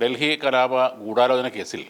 ഡൽഹി കലാപ ഗൂഢാലോചന കേസിൽ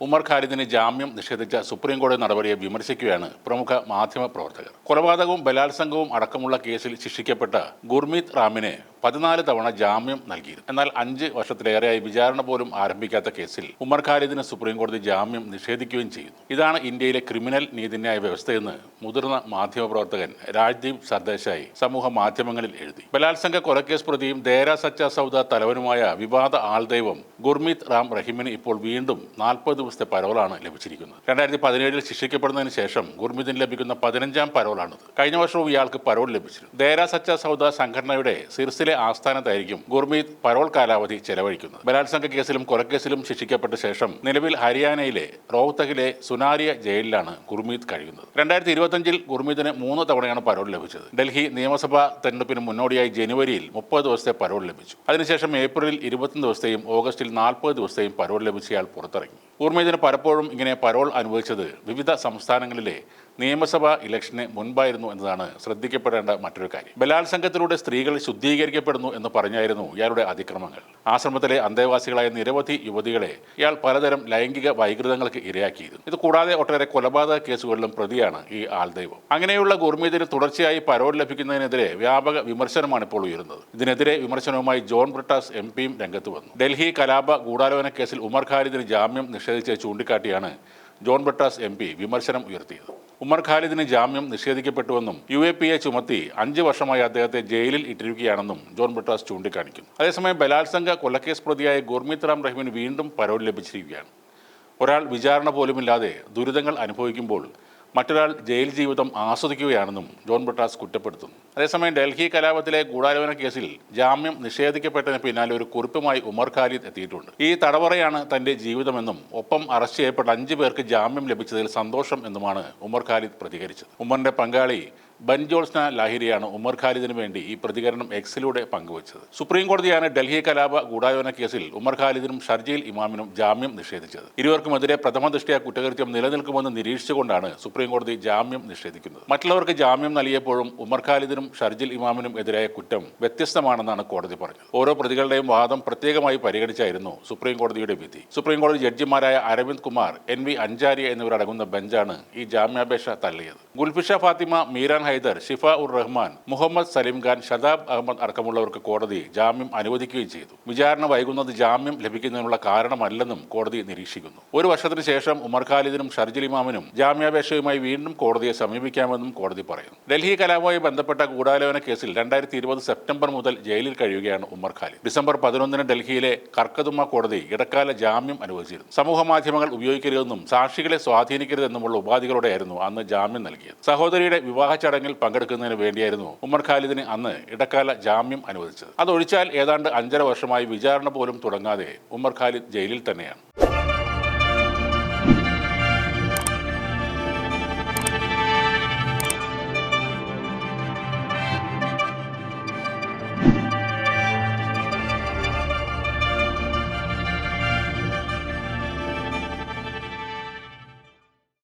ഉമർ ഖാലിദിന് ജാമ്യം നിഷേധിച്ച സുപ്രീം കോടതി നടപടിയെ വിമർശിക്കുകയാണ് പ്രമുഖ മാധ്യമ പ്രവർത്തകർ. കൊലപാതകവും ബലാത്സംഗവും അടക്കമുള്ള കേസിൽ ശിക്ഷിക്കപ്പെട്ട ഗുർമീത് റാമിന് പതിനാല് തവണ ജാമ്യം നൽകിയിരുന്നു. എന്നാൽ അഞ്ച് വർഷത്തിലേറെയായി വിചാരണ പോലും ആരംഭിക്കാത്ത കേസിൽ ഉമർ ഖാലിദിന് സുപ്രീം കോടതി ജാമ്യം നിഷേധിക്കുകയും ചെയ്തു ഇതാണ് ഇന്ത്യയിലെ ക്രിമിനൽ നീതിന്യായ വ്യവസ്ഥയെന്ന് മുതിർന്ന മാധ്യമപ്രവർത്തകൻ രാജ്ദീപ് സർദേശായി സമൂഹ മാധ്യമങ്ങളിൽ എഴുതി. ബലാത്സംഗ കൊലക്കേസ് പ്രതിയും ദേര സച്ച സൗദ തലവനുമായ വിവാദ ആൾദൈവം ഗുർമീത് റാം റഹീമിന് ഇപ്പോൾ വീണ്ടും നാൽപ്പത് ദിവസത്തെ പരോളാണ് ലഭിച്ചിരിക്കുന്നത്. രണ്ടായിരത്തി പതിനേഴിൽ ശിക്ഷിക്കപ്പെടുന്നതിന് ശേഷം ഗുർമീതിന് ലഭിക്കുന്ന പതിനഞ്ചാം പരോളാണിത്. കഴിഞ്ഞ വർഷവും ഇയാൾക്ക് പരോൾ ലഭിച്ചിരുന്നു. ദേര സച്ച സൗദ സംഘടനയുടെ സിർസിലെ ആസ്ഥാനത്തായിരിക്കും ഗുർമീത് പരോൾ കാലാവധി ചെലവഴിക്കുന്നത്. ബലാത്സംഗ കേസിലും കൊലക്കേസിലും ശിക്ഷിക്കപ്പെട്ട ശേഷം നിലവിൽ ഹരിയാനയിലെ റോഹ്തകിലെ സുനാരിയ ജയിലിലാണ് ഗുർമീത് കഴിയുന്നത്. രണ്ടായിരത്തി ഇരുപത്തഞ്ചിൽ ഗുർമീതിന് മൂന്ന് തവണയാണ് പരോൾ ലഭിച്ചത്. ഡൽഹി നിയമസഭാ തെരഞ്ഞെടുപ്പിന് മുന്നോടിയായി ജനുവരിയിൽ മുപ്പത് ദിവസത്തെ പരോൾ ലഭിച്ചു. അതിനുശേഷം ഏപ്രിലിൽ ഇരുപത്തൊന്ന് ദിവസത്തെയും ഓഗസ്റ്റിൽ നാൽപ്പത് ദിവസത്തെയും പരോൾ ലഭിച്ചയാൾ പുറത്തിറങ്ങി. ഗുർമീതിന് പലപ്പോഴും ഇങ്ങനെ പരോൾ അനുവദിച്ചത് വിവിധ സംസ്ഥാനങ്ങളിലെ നിയമസഭാ ഇലക്ഷന് മുൻപായിരുന്നു എന്നതാണ് ശ്രദ്ധിക്കപ്പെടേണ്ട മറ്റൊരു കാര്യം. ബലാത്സംഗത്തിലൂടെ സ്ത്രീകൾ ശുദ്ധീകരിക്കപ്പെടുന്നു എന്ന് പറഞ്ഞായിരുന്നു ഇയാളുടെ അതിക്രമങ്ങൾ. ആശ്രമത്തിലെ അന്തേവാസികളായ നിരവധി യുവതികളെ ഇയാൾ പലതരം ലൈംഗിക വൈകൃതങ്ങൾക്ക് ഇരയാക്കിയിരുന്നു. ഇത് കൂടാതെ ഒട്ടേറെ കൊലപാതക കേസുകളിലും പ്രതിയാണ് ഈ ആൾദൈവം അങ്ങനെയുള്ള ഗുർമീതിന് തുടർച്ചയായി പരോൾ ലഭിക്കുന്നതിനെതിരെ വ്യാപക വിമർശനമാണ് ഇപ്പോൾ ഉയരുന്നത്. ഇതിനെതിരെ വിമർശനവുമായി ജോൺ ബ്രിട്ടാസ് എം പിയും രംഗത്ത് വന്നു. ഡൽഹി കലാപ ഗൂഢാലോചന കേസിൽ ഉമർ ഖാലിദിന് ജാമ്യം നിഷേധിച്ച് ചൂണ്ടിക്കാട്ടിയാണ് ജോൺ ബ്രിട്ടാസ് എം വിമർശനം ഉയർത്തിയത്. ഉമർ ഖാലിദിന് ജാമ്യം നിഷേധിക്കപ്പെട്ടുവെന്നും യു എ പി എ ചുമത്തി അഞ്ച് വർഷമായി അദ്ദേഹത്തെ ജയിലിൽ ഇട്ടിരിക്കുകയാണെന്നും ജോൺ ബ്രിട്ടാസ് ചൂണ്ടിക്കാണിക്കുന്നു. അതേസമയം ബലാത്സംഗ കൊലക്കേസ് പ്രതിയായ ഗുർമീത് റാം റഹീമിന് വീണ്ടും പരോൾ ലഭിച്ചിരിക്കുകയാണ്. ഒരാൾ വിചാരണ പോലുമില്ലാതെ ദുരിതങ്ങൾ അനുഭവിക്കുമ്പോൾ മറ്റൊരാൾ ജയിൽ ജീവിതം ആസ്വദിക്കുകയാണെന്നും ജോൺ ബ്രിട്ടാസ് കുറ്റപ്പെടുത്തുന്നു. അതേസമയം ഡൽഹി കലാപത്തിലെ ഗൂഢാലോചന കേസിൽ ജാമ്യം നിഷേധിക്കപ്പെട്ടതിന് പിന്നാലെ ഒരു കുറിപ്പുമായി ഉമർ ഖാലിദ് എത്തിയിട്ടുണ്ട്. ഈ തടവറയാണ് തന്റെ ജീവിതമെന്നും ഒപ്പം അറസ്റ്റ് ചെയ്യപ്പെട്ട അഞ്ചു പേർക്ക് ജാമ്യം ലഭിച്ചതിൽ സന്തോഷം എന്നുമാണ് ഉമർ ഖാലിദ് പ്രതികരിച്ചത്. ഉമറിന്റെ പങ്കാളി ബൻജോൾസ്ന ലാഹിരിയാണ് ഉമർ ഖാലിദിന് വേണ്ടി ഈ പ്രതികരണം എക്സിലൂടെ പങ്കുവച്ചത്. സുപ്രീം കോടതിയാണ് ഡൽഹി കലാപ ഗൂഢാലോചന കേസിൽ ഉമർ ഖാലിദിനും ഷർജീൽ ഇമാമിനും ജാമ്യം നിഷേധിച്ചത്. ഇരുവർക്കുമെതിരെ പ്രഥമ ദൃഷ്ടിയ കുറ്റകൃത്യം നിലനിൽക്കുമെന്ന് നിരീക്ഷിച്ചുകൊണ്ടാണ് സുപ്രീം കോടതി ജാമ്യം നിഷേധിക്കുന്നത്. മറ്റുള്ളവർക്ക് ജാമ്യം നൽകിയപ്പോഴും ഉമർ ഖാലിദിനും ഷർജിൽ ഇമാമിനും എതിരായ കുറ്റം വ്യത്യസ്തമാണെന്നാണ് കോടതി പറഞ്ഞത്. ഓരോ പ്രതികളുടെയും വാദം പ്രത്യേകമായി പരിഗണിച്ചായിരുന്നു സുപ്രീം കോടതിയുടെ വിധി. സുപ്രീം കോടതി ജഡ്ജിമാരായ അരവിന്ദ് കുമാർ എൻ വി അഞ്ചാരി എന്നിവരടങ്ങുന്ന ബെഞ്ചാണ് ഈ ജാമ്യാപേക്ഷ തള്ളിയത്. ഗുൽഫിഷ ഫാത്തിമ മീരാൻ ഹൈദർ ഷിഫ ഉർ റഹ്മാൻ മുഹമ്മദ് സലീം ഖാൻ ഷദാബ് അഹമ്മദ് അടക്കമുള്ളവർക്ക് കോടതി ജാമ്യം അനുവദിക്കുകയും ചെയ്തു. വിചാരണ വൈകുന്നത് ജാമ്യം ലഭിക്കുന്നതിനുള്ള കാരണമല്ലെന്നും കോടതി നിരീക്ഷിക്കുന്നു. ഒരു വർഷത്തിന് ശേഷം ഉമർ ഖാലിദിനും ഷർജിൽ ഇമാമിനും ജാമ്യാപേക്ഷയുമായി വീണ്ടും കോടതിയെ സമീപിക്കാമെന്നും കോടതി പറയുന്നു. ഡൽഹി കലാപവുമായി ബന്ധപ്പെട്ട ഗൂഢാലോചന കേസിൽ രണ്ടായിരത്തി ഇരുപത് സെപ്റ്റംബർ മുതൽ ജയിലിൽ കഴിയുകയാണ് ഉമർ ഖാലിദ്. ഡിസംബർ പതിനൊന്നിന് ഡൽഹിയിലെ കർക്കതുമ കോടതി ഇടക്കാല ജാമ്യം അനുവദിച്ചിരുന്നു. സമൂഹ മാധ്യമങ്ങൾ ഉപയോഗിക്കരുതെന്നും സാക്ഷികളെ സ്വാധീനിക്കരുതെന്നുമുള്ള ഉപാധികളോടെയായിരുന്നു അന്ന് ജാമ്യം നൽകിയത്. സഹോദരിയുടെ വിവാഹ ചടങ്ങിൽ പങ്കെടുക്കുന്നതിന് വേണ്ടിയായിരുന്നു ഉമർ ഖാലിദിന് അന്ന് ഇടക്കാല ജാമ്യം അനുവദിച്ചത്. അതൊഴിച്ചാൽ ഏതാണ്ട് അഞ്ചര വർഷമായി വിചാരണ പോലും തുടങ്ങാതെ ഉമർ ഖാലിദ് ജയിലിൽ തന്നെയാണ്.